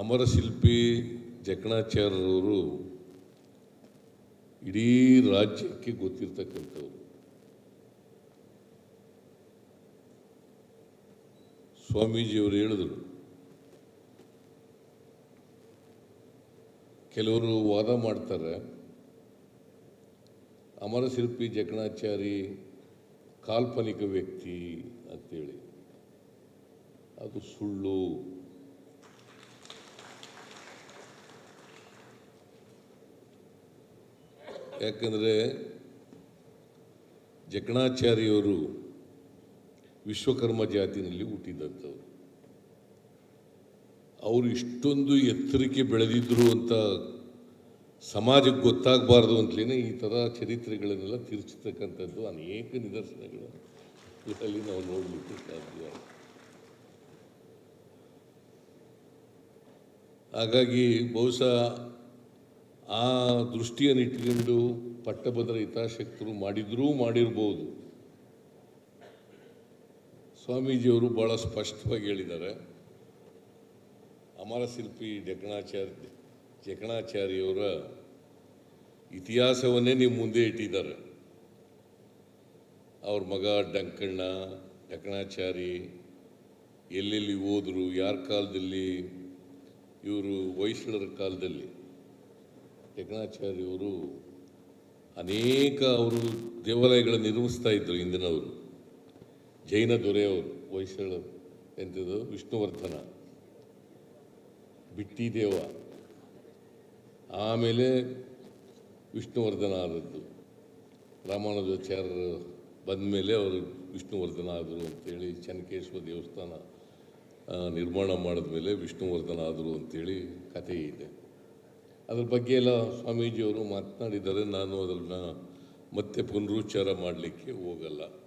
ಅಮರಶಿಲ್ಪಿ ಜಕಣಾಚಾರ್ಯರವರು ಇಡೀ ರಾಜ್ಯಕ್ಕೆ ಗೊತ್ತಿರ್ತಕ್ಕಂಥವ್ರು. ಸ್ವಾಮೀಜಿಯವರು ಹೇಳಿದರು, ಕೆಲವರು ವಾದ ಮಾಡ್ತಾರೆ, ಅಮರಶಿಲ್ಪಿ ಜಕಣಾಚಾರಿ ಕಾಲ್ಪನಿಕ ವ್ಯಕ್ತಿ ಅಂತೇಳಿ. ಅದು ಸುಳ್ಳು ಯಾಕಂದರೆ ಜಕಣಾಚಾರ್ಯವರು ವಿಶ್ವಕರ್ಮ ಜಾತಿನಲ್ಲಿ ಹುಟ್ಟಿದಂಥವ್ರು. ಅವರು ಇಷ್ಟೊಂದು ಎತ್ತರಕ್ಕೆ ಬೆಳೆದಿದ್ರು ಅಂತ ಸಮಾಜಕ್ಕೆ ಗೊತ್ತಾಗಬಾರ್ದು ಅಂತಲೇ ಈ ಥರ ಚರಿತ್ರೆಗಳನ್ನೆಲ್ಲ ತಿರ್ಚತಕ್ಕಂಥದ್ದು ಅನೇಕ ನಿದರ್ಶನಗಳು ಇದರಲ್ಲಿ ನಾವು ನೋಡಲಿಕ್ಕೆ ಸಾಧ್ಯ. ಹಾಗಾಗಿ ಬಹುಶಃ ಆ ದೃಷ್ಟಿಯನ್ನು ಇಟ್ಕೊಂಡು ಪಟ್ಟಭದ್ರ ಹಿತಾಸಕ್ತರು ಮಾಡಿದರೂ ಮಾಡಿರ್ಬೋದು. ಸ್ವಾಮೀಜಿಯವರು ಭಾಳ ಸ್ಪಷ್ಟವಾಗಿ ಹೇಳಿದ್ದಾರೆ. ಅಮರಶಿಲ್ಪಿ ಜಕಣಾಚಾರ್ಯ ಜಕಣಾಚಾರ್ಯವರ ಇತಿಹಾಸವನ್ನೇ ನೀವು ಮುಂದೆ ಇಟ್ಟಿದ್ದಾರೆ. ಅವ್ರ ಮಗ ಡಂಕಣ್ಣ ಡಕಣಾಚಾರಿ ಎಲ್ಲೆಲ್ಲಿ ಹೋದರು, ಯಾರ ಕಾಲದಲ್ಲಿ, ಇವರು ಹೊಯ್ಸಳರ ಕಾಲದಲ್ಲಿ. ಜಕಣಾಚಾರ್ಯವರು ಅನೇಕ ಅವರು ದೇವಾಲಯಗಳನ್ನು ನಿರ್ಮಿಸ್ತಾ ಇದ್ದರು ಹಿಂದಿನವರು ಜೈನ ದೊರೆಯವರು ಹೊಯ್ಸಳ ಎಂಥದ್ದು, ವಿಷ್ಣುವರ್ಧನ, ಬಿಟ್ಟಿ ದೇವ, ಆಮೇಲೆ ವಿಷ್ಣುವರ್ಧನ ಆದದ್ದು. ರಾಮಾನುಜಾಚಾರ್ಯರು ಬಂದ ಮೇಲೆ ಅವರು ವಿಷ್ಣುವರ್ಧನ ಆದರು ಅಂತೇಳಿ ಚನ್ನಕೇಶ್ವರ ದೇವಸ್ಥಾನ ನಿರ್ಮಾಣ ಮಾಡಿದ ಮೇಲೆ ವಿಷ್ಣುವರ್ಧನ ಆದರು ಅಂತೇಳಿ ಕಥೆ ಇದೆ. ಅದ್ರ ಬಗ್ಗೆ ಎಲ್ಲ ಸ್ವಾಮೀಜಿಯವರು ಮಾತನಾಡಿದ್ದಾರೆ. ನಾನು ಅದನ್ನು ಮತ್ತೆ ಪುನರುಚ್ಚಾರ ಮಾಡಲಿಕ್ಕೆ ಹೋಗಲ್ಲ.